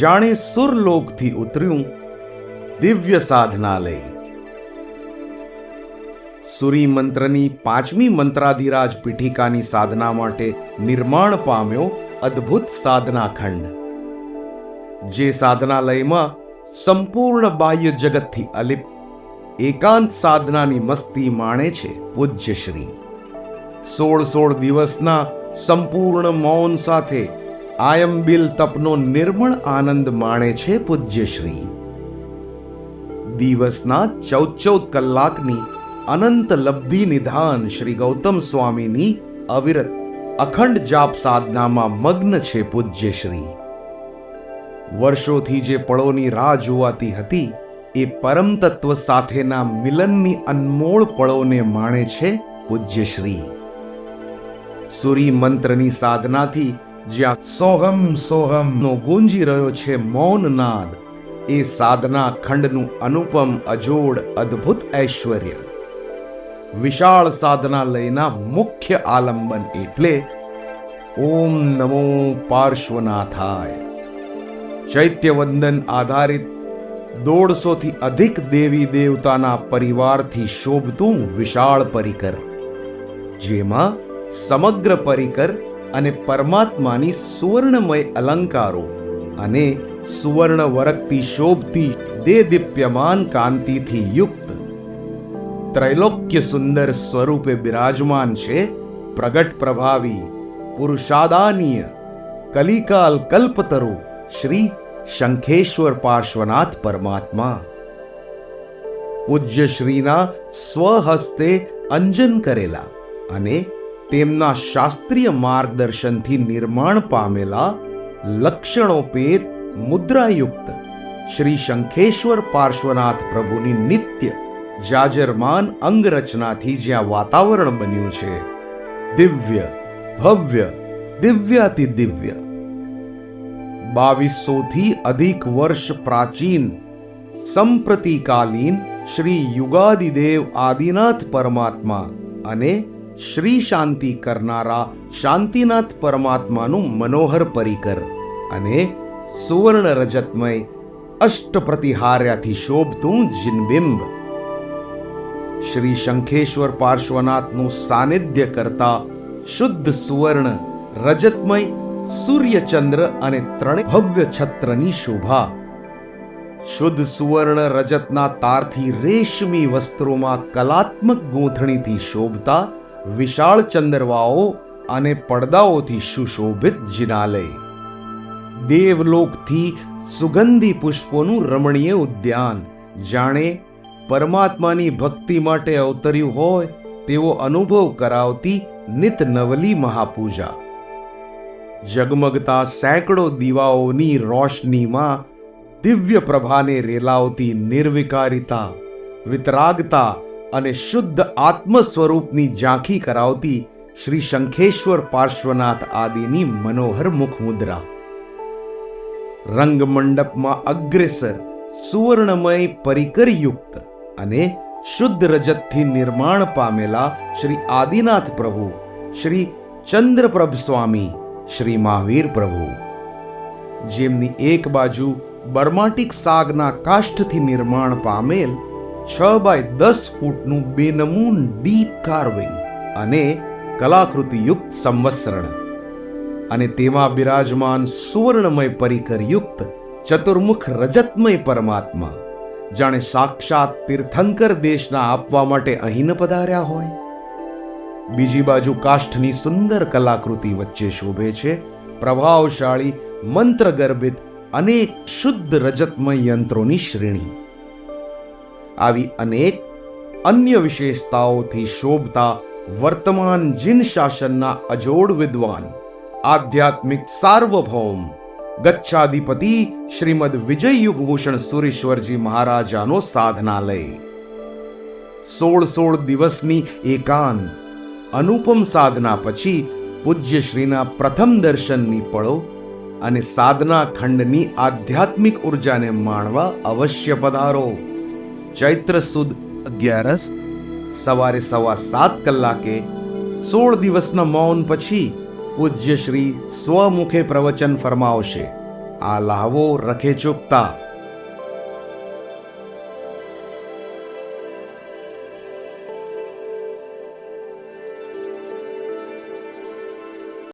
જાણે સુરલોકથી ઉતર્યું દિવ્ય સાધનાલય સુરી મંત્રની પાંચમી મંત્રાધિરાજ પીઠિકાની સાધના માટે નિર્માણ પામ્યો અદ્ભુત સાધના ખંડ જે સાધનાલયમાં સંપૂર્ણ બાહ્ય જગતથી અલિપ્ત, એકાંત સાધનાની મસ્તી માણે છે પૂજ્ય શ્રી સોળ સોળ દિવસના સંપૂર્ણ મૌન સાથે આયંબિલ તપનો નિર્મળ આનંદ માણે છે પૂજ્યશ્રી. દિવસના ચૌદ ચૌદ કલાકની અનંત લબ્ધિ નિધાન શ્રી ગૌતમ સ્વામીની અવિરત અખંડ જાપ સાધનામાં મગ્ન છે પૂજ્યશ્રી. વર્ષોથી જે પળોની રાહ જોવાતી હતી, એ પરમ તત્વ સાથેના મિલનની અનમોળ પળોને માણે છે પૂજ્યશ્રી. સૂરી મંત્રની સાધનાથી જ્યાં સોહમ સોહમ નો ગુંજી રહ્યો છે મૌન નાદ. એ સાધના ખંડનું અનુપમ અજોડ અદ્ભુત ઐશ્વર્ય. વિશાળ સાધનાલયના મુખ્ય આલંબન એટલે ઓમ નમો પાર્શ્વનાથાય. ચૈત્યવંદન આધારિત દોઢસોથી અધિક દેવી દેવતાના પરિવારથી શોભતું વિશાળ પરિકર, જેમાં સમગ્ર પરિકર અને પરમાત્માની સુવર્ણમય અલંકારો અને સુવર્ણ વરકથી શોભતી દે દીપ્યમાન કાંતિથી યુક્ત. ત્રૈલોક્ય સુંદર સ્વરૂપે બિરાજમાન છે પ્રગટ પ્રભાવી પુરુષાદાનીય કલિકાલ કલ્પતરુ શ્રી શંખેશ્વર પાર્શ્વનાથ પરમાત્મા. પૂજ્ય શ્રીના સ્વહસ્તે અંજન કરેલા અને તેમના શાસ્ત્રીય માર્ગદર્શનથી નિર્માણ પામેલા લક્ષણોપેત મુદ્રાયુક્ત શ્રી શંખેશ્વર પાર્શ્વનાથ પ્રભુની નિત્ય જાજરમાન અંગરચનાથી જ્યાં વાતાવરણ બન્યું છે, દિવ્ય, ભવ્ય, દિવ્યાતિ દિવ્ય. બાવીસોથી અધિક વર્ષ પ્રાચીન, સંપ્રતિકાલીન શ્રી યુગાદિદેવ આદિનાથ પરમાત્મા અને શ્રી શાંતિ કરનારા શાંતિનાથ પરમાત્માનું મનોહર પરિકર અને સુવર્ણ રજતમય અષ્ટ પ્રતિહાર્યાથી શોભતું જિનબિંબ. શ્રી શંખેશ્વર પાર્શ્વનાથનું સાનિધ્ય કરતા શુદ્ધ સુવર્ણ, રજતમય, સૂર્યચંદ્ર અને ત્રણે ભવ્ય છત્રની શોભા. શુદ્ધ સુવર્ણ, રજતના તારથી રેશમી વસ્ત્રોમાં કલાત્મક ગૂંથણીથી શોભતા વિશાળ ચંદરવાઓ અને પડદાઓથી સુશોભિત જિનાલય. દેવલોકથી સુગંધી પુષ્પોનું રમણીય ઉદ્યાન. જાણે પરમાત્માની ભક્તિ માટે અવતર્યું હોય તેવો અનુભવ કરાવતી નિત નવલી મહાપૂજા. જગમગતા સેંકડો દીવાઓની રોશનીમાં દિવ્ય પ્રભાને રેલાવતી નિર્વિકારિતા, વિતરાગતા અને શુદ્ધ આત્મ સ્વરૂપની ઝાંખી કરાવતી શ્રી શંખેશ્વર પાર્શ્વનાથ આદિની મનોહર મુખમુદ્રા. રંગમંડપમાં અગ્રેસર, સુવર્ણમય પરિકરયુક્ત અને શુદ્ધ રજતથી નિર્માણ પામેલા શ્રી આદિનાથ પ્રભુ, શ્રી ચંદ્રપ્રભ સ્વામી, શ્રી મહાવીર પ્રભુ. જેમની એક બાજુ બર્માટિક સાગના કાષ્ઠથી નિર્માણ પામેલ છ બાય દસ ફૂટનું બેનમૂન ડીપ કાર્વિંગ અને કલાકૃતિયુક્ત સંવત્સરણ. અને તેમાં બિરાજમાન સુવર્ણમય પરિકરયુક્ત ચતુર્મુખ રજતમય પરમાત્મા, જાણે સાક્ષાત તીર્થંકર દેશના આપવા માટે અહીં પધાર્યા હોય. બીજી બાજુ કાષ્ઠની સુંદર કલાકૃતિ વચ્ચે શોભે છે પ્રભાવશાળી મંત્ર ગર્ભિત અનેક શુદ્ધ રજતમય યંત્રોની શ્રેણી. આવી અનેક અન્ય વિશેષતાઓથી શોભતા વર્તમાન જીન શાસનના અજોડ વિદ્વાન, આધ્યાત્મિક સાર્વભૌમ, ગચ્છાધિપતિ શ્રીમદ વિજય યુગભૂષણ સુરેશ્વરજી મહારાજાનો સાધનાલય. સોળ સોળ દિવસની એકાંત, અનુપમ સાધના પછી પૂજ્ય શ્રીના પ્રથમ દર્શનની પળો અને સાધના ખંડની આધ્યાત્મિક ઉર્જાને માણવા અવશ્ય પધારો. ચૈત્ર સુદ અગિયારસ સવારે સવા સાત કલાકે, સોળ દિવસના મૌન પછી પૂજ્ય શ્રી સ્વમુખે પ્રવચન ફરમાવશે. આ લાહવો રખે ચૂકતા